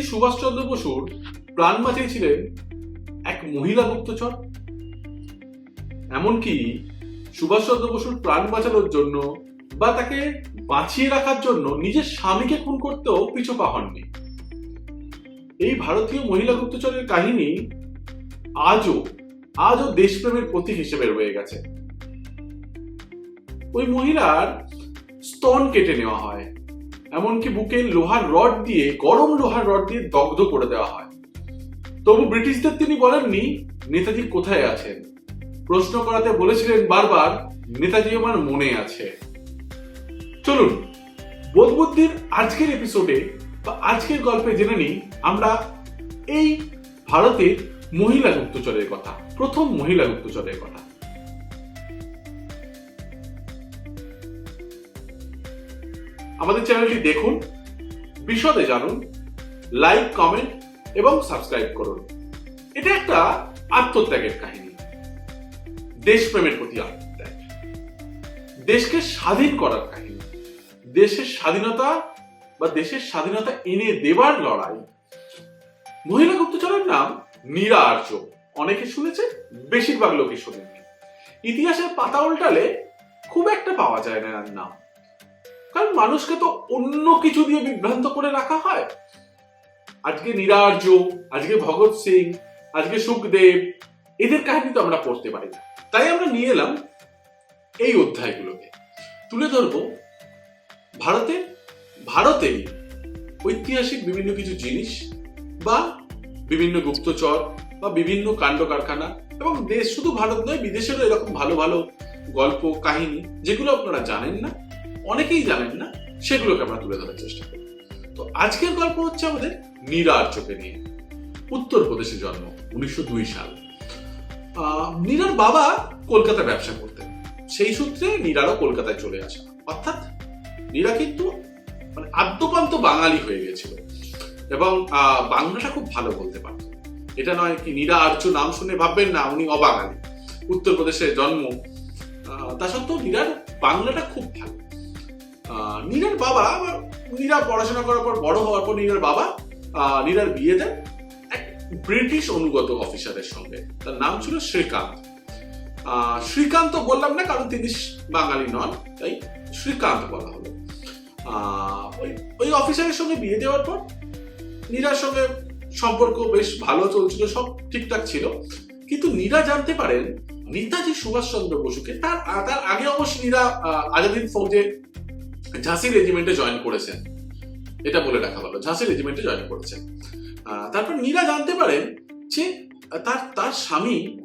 নেতাজি সুভাষচন্দ্র বসুর প্রাণ বাঁচিয়েছিলেন এক মহিলা গুপ্তচর। এমনকি সুভাষচন্দ্র বসুর প্রাণ বাঁচানোর জন্য বা তাকে বাঁচিয়ে রাখার জন্য নিজের স্বামীকে খুন করতেও পিছু পা হননি। এই ভারতীয় মহিলা গুপ্তচরের কাহিনী আজও আজও দেশপ্রেমের প্রতীক হিসেবে রয়ে গেছে। ওই মহিলার স্তন কেটে নেওয়া হয়। এমনকি বুকে লোহার রড দিয়ে, গরম লোহার রড দিয়ে দগ্ধ করে দেওয়া হয়। তবু ব্রিটিশদের তিনি বলেননি, নেতাজি কোথায় আছেন? প্রশ্ন করাতে বলেছিলেন বারবার, নেতাজি আমার মনে আছে। চলুন বোধ বুদ্ধির আজকের এপিসোডে বা আজকের গল্পে জেনে নিই আমরা এই ভারতের মহিলা গুপ্তচরের কথা, প্রথম মহিলা গুপ্তচরের কথা। আমাদের চ্যানেলটি দেখুন, বিশদে জানুন, লাইক, কমেন্ট এবং সাবস্ক্রাইব করুন। এটা একটা আত্মত্যাগের কাহিনী। দেশপ্রেমের প্রতি আত্মত্যাগ। দেশকে স্বাধীন করার কাহিনী। দেশের স্বাধীনতা বা দেশের স্বাধীনতা এনে দেবার লড়াই। মহিলা গুপ্তচরের নাম নীরা আর্য। অনেকে শুনেছে, বেশিরভাগ লোকে শোনেননি। ইতিহাসের পাতা উল্টালে খুব একটা পাওয়া যায় না এর নাম। কারণ মানুষকে তো অন্য কিছু দিয়ে বিভ্রান্ত করে রাখা হয়। আজকে নীরা আর্য আজকে ভগৎ সিং, আজকে সুখদেব, এদের কাহিনী তো আমরা পড়তে পারি না। তাই আমরা নিয়ে এলাম এই অধ্যায়গুলোকে। তুলে ধরবো, ভারতে, ভারতেই ঐতিহাসিক বিভিন্ন কিছু জিনিস বা বিভিন্ন গুপ্তচর বা বিভিন্ন কাণ্ড কারখানা এবং দেশ, শুধু ভারত নয়, বিদেশেরও এরকম ভালো ভালো গল্প, কাহিনী, যেগুলো আপনারা জানেন না অনেকেই জানেন না, সেগুলোকে আমরা তুলে ধরার চেষ্টা করি। তো আজকের গল্প হচ্ছে আমাদের নীরার চোখে নিয়ে। উত্তরপ্রদেশে জন্ম, উনিশশো দুই সাল। নীরার বাবা কলকাতা ব্যবসা করতেন। সেই সূত্রে নীরারও কলকাতায় চলে আসা। অর্থাৎ নীরা কিন্তু মানে আদ্যপান্ত বাঙালি হয়ে গেছিল। এবং বাংলাটা খুব ভালো বলতে পারত। এটা নয় কি নীরা আর্য নাম শুনে ভাববেন না, উনি অবাঙালি। উত্তরপ্রদেশে জন্ম তা সত্ত্বেও নীরার বাংলাটা খুব ভালো। নীরার বাবা নীরা পড়াশোনা করার পর, বড় হওয়ার পর নীরার বাবা নীরার বিয়ে দেন এক ব্রিটিশ অনুগত অফিসারের সঙ্গে। তার নাম ছিল শ্রীকান্ত। শ্রীকান্ত বললাম না, কারণ তিনি বাঙালি নন, তাই শ্রীকান্ত বলা হলো। ওই ওই অফিসারের সঙ্গে বিয়ে দেওয়ার পর নীরার সঙ্গে সম্পর্ক বেশ ভালো চলছিল, সব ঠিকঠাক ছিল। কিন্তু নীরা জানতে পারেন, নেতাজি সুভাষচন্দ্র বসুকে, তার তার আগে অবশ্য নীরা আজাদিন ফৌজে ঝাঁসি রেজিমেন্টে জয়েন করেছেন। এটা বলে রাখা ভালো, ঝাঁসি রেজিমেন্টে জয়েন করেছেন। তারপর নীরা জানতে পারেন যে, তার তার স্বামী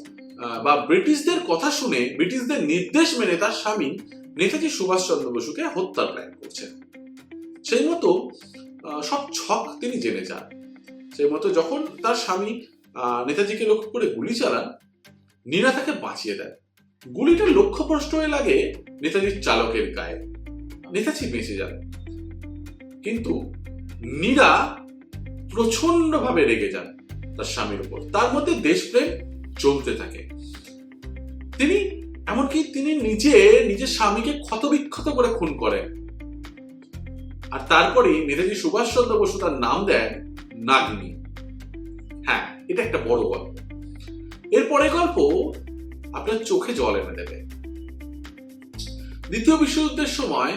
বা ব্রিটিশদের কথা শুনে, ব্রিটিশদের নির্দেশ মেনে তার স্বামী নেতাজি সুভাষচন্দ্র বসুকে হত্যার প্ল্যান করছেন। সেই মতো সব ছক তিনি জেনে যান। সেই মতো যখন তার স্বামী নেতাজিকে লক্ষ্য করে গুলি চালান, নীরা তাকে বাঁচিয়ে দেয় গুলিটা লক্ষ্যভ্রষ্ট হয়ে লাগে নেতাজির চালকের গায়ে। নেতাজি বেঁচে যান। কিন্তু নীরা প্রচণ্ড ভাবে রেগে যান তার স্বামীর উপর। তার মধ্যে দেশপ্রেম চলতে থাকে। তিনি, এমনকি তিনি নিজে, নিজের স্বামীকে ক্ষতবিক্ষত করে খুন করেন। আর তারপরে নেতাজি সুভাষচন্দ্র বসু তার নাম দেন নাগিনী। হ্যাঁ এটা একটা বড় গল্প। এরপরে গল্প আপনার চোখে জল এনে দেবে। দ্বিতীয় বিশ্বযুদ্ধের সময়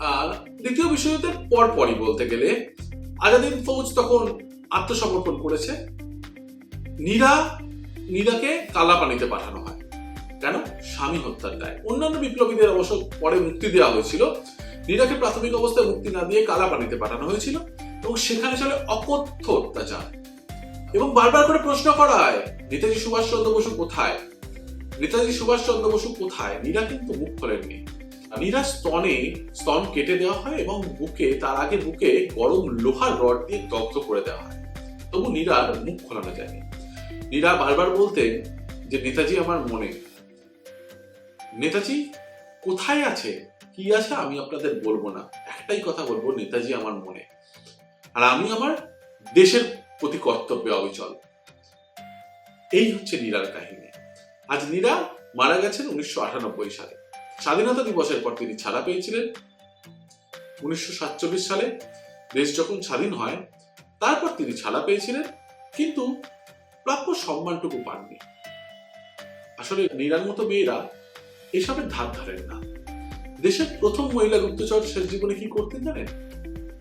আর দ্বিতীয় বিশ্বযুদ্ধের পরপরই বলতে গেলে আজাদিন ফৌজ তখন আত্মসমর্পণ করেছে। নীরা, নীরাকে কালাপানিতে পাঠানো হয়। কেন? স্বামী হত্যার দায়। অন্যান্য বিপ্লবীদের অবশ্য পরে মুক্তি দেওয়া হয়েছিল। নীরাকে প্রাথমিক অবস্থায় মুক্তি না দিয়ে কালাপানিতে পাঠানো হয়েছিল এবং সেখানে চলে অকথ্য অত্যাচার। এবং বারবার করে প্রশ্ন করা হয় নেতাজি সুভাষচন্দ্র বসু কোথায়? নেতাজি সুভাষচন্দ্র বসু কোথায়? নীরা কিন্তু মুখ খোলেননি। নীরা স্তনে স্তন কেটে দেওয়া হয় এবং বুকে, তার আগে বুকে গরম লোহার রড দিয়ে দগ্ধ করে দেওয়া হয়। তবু নীরার মুখ খোলানো যায়নি। নীরা বারবার বলতেন যে, নেতাজি আমার মনে। নেতাজি, কোথায় আছে? কি আছে আমি আপনাদের বলব না। একটাই কথা বলব, নেতাজি আমার মনে। আর আমি আমার দেশের প্রতি কর্তব্যে অবিচল। এই হচ্ছে নীরার কাহিনী। আজ নীরা মারা গেছেন উনিশশো আটানব্বই সালে। স্বাধীনতা দিবসের পর তিনি ছাড়া পেয়েছিলেন। উনিশশো সাতচল্লিশ সালে দেশ যখন স্বাধীন হয়, তারপর তিনি ছাড়া পেয়েছিলেন, কিন্তু প্রাপ্য সম্মানটুকু পাননি। আসলে নীরার মতো মেয়েরা এসবের ধার ধারেন না। দেশের প্রথম মহিলা গুপ্তচর শেষ জীবনে কি করতেন জানেন?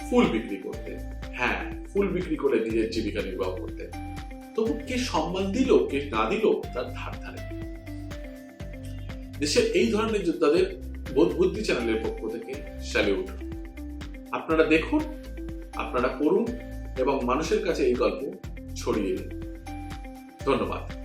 ফুল বিক্রি করতেন। হ্যাঁ ফুল বিক্রি করে নিজের জীবিকা নির্বাহ করতেন। তবু কে সম্মান দিল, কে না দিল, তার ধার ধারে দেশের এই ধরনের যোদ্ধাদের বোধ বুদ্ধি চ্যানেলের পক্ষ থেকে স্যালিউট। আপনারা দেখুন, আপনারা পড়ুন এবং মানুষের কাছে এই গল্প ছড়িয়ে দিন। ধন্যবাদ।